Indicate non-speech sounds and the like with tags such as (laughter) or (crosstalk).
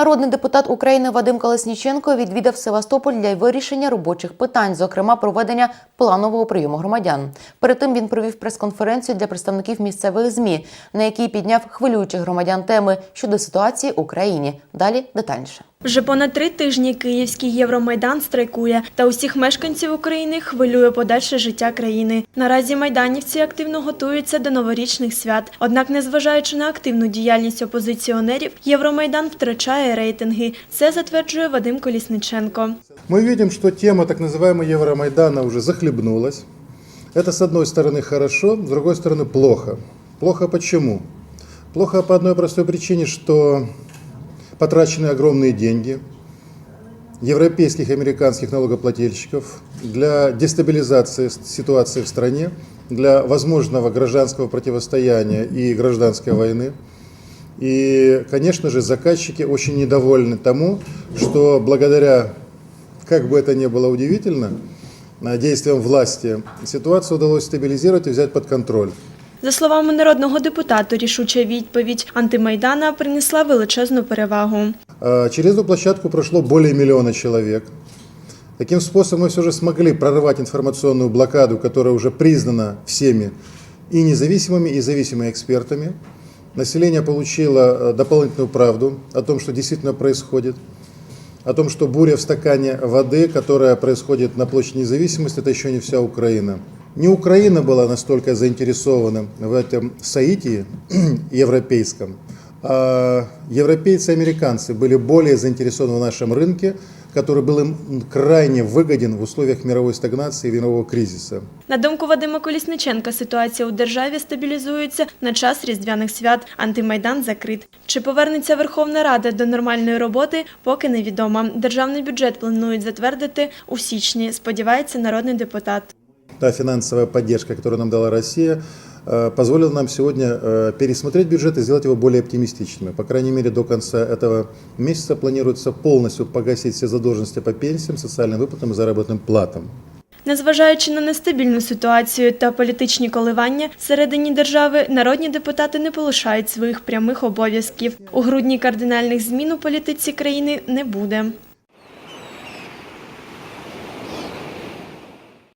Народний депутат України Вадим Колесніченко відвідав Севастополь для вирішення робочих питань, зокрема проведення планового прийому громадян. Перед тим він провів прес-конференцію для представників місцевих змі, на якій підняв хвилюючих громадян теми щодо ситуації в Україні. Далі детальніше. Вже понад три тижні Київський Євромайдан страйкує, та усіх мешканців України хвилює подальше життя країни. Наразі майданівці активно готуються до новорічних свят. Однак, незважаючи на активну діяльність опозиціонерів, Євромайдан втрачає рейтинги. Це затверджує Вадим Колісниченко. Мы видим, что тема так называемого Евромайдана уже захлебнулась. Это, с одной стороны, хорошо, с другой стороны, плохо. Плохо почему? Плохо по одной простой причине, что потрачены огромные деньги европейских и американских налогоплательщиков для дестабилизации ситуации в стране, для возможного гражданского противостояния и гражданской войны. И, конечно же, заказчики очень недовольны тому, что благодаря, как бы это ни было удивительно, действиям власти, ситуацию удалось стабилизировать и взять под контроль. За словами народного депутата, рішуча відповідь антимайдана принесла величезну перевагу. Э, Через эту площадку прошло более миллиона человек. Таким способом мы все же смогли прорвать информационную блокаду, которая уже признана всеми и независимыми, и зависимыми экспертами. Население получило э, дополнительную правду о том, что действительно происходит, о том, что буря в стакане воды, которая происходит на площади независимости, это еще не вся Украина. Не Украина была настолько заинтересована в этом соитии (clears throat) европейском, а европейцы и американцы были более заинтересованы в нашем рынке, который был им крайне выгоден в условиях мировой стагнации и мирового кризиса. На думку Вадима Колісниченка, ситуація у державі стабілізується на час різдвяних свят. Антимайдан закрит. Чи повернеться Верховна Рада до нормальної роботи, поки невідомо. Державний бюджет планують затвердити у січні. Сподівається народний депутат. Та финансовая поддержка, которую нам дала Россия, э, позволила нам сегодня э, пересмотреть бюджет и сделать его более оптимистичным. По крайней мере, до конца этого месяца планируется полностью погасить все задолженности по пенсиям, социальным выплатам и заработным платам. Незважаючи на нестабільну ситуацію та політичні коливання всередині держави, народні депутати не полишають своїх прямих обов'язків. У грудні кардинальних змін у політиці країни не буде.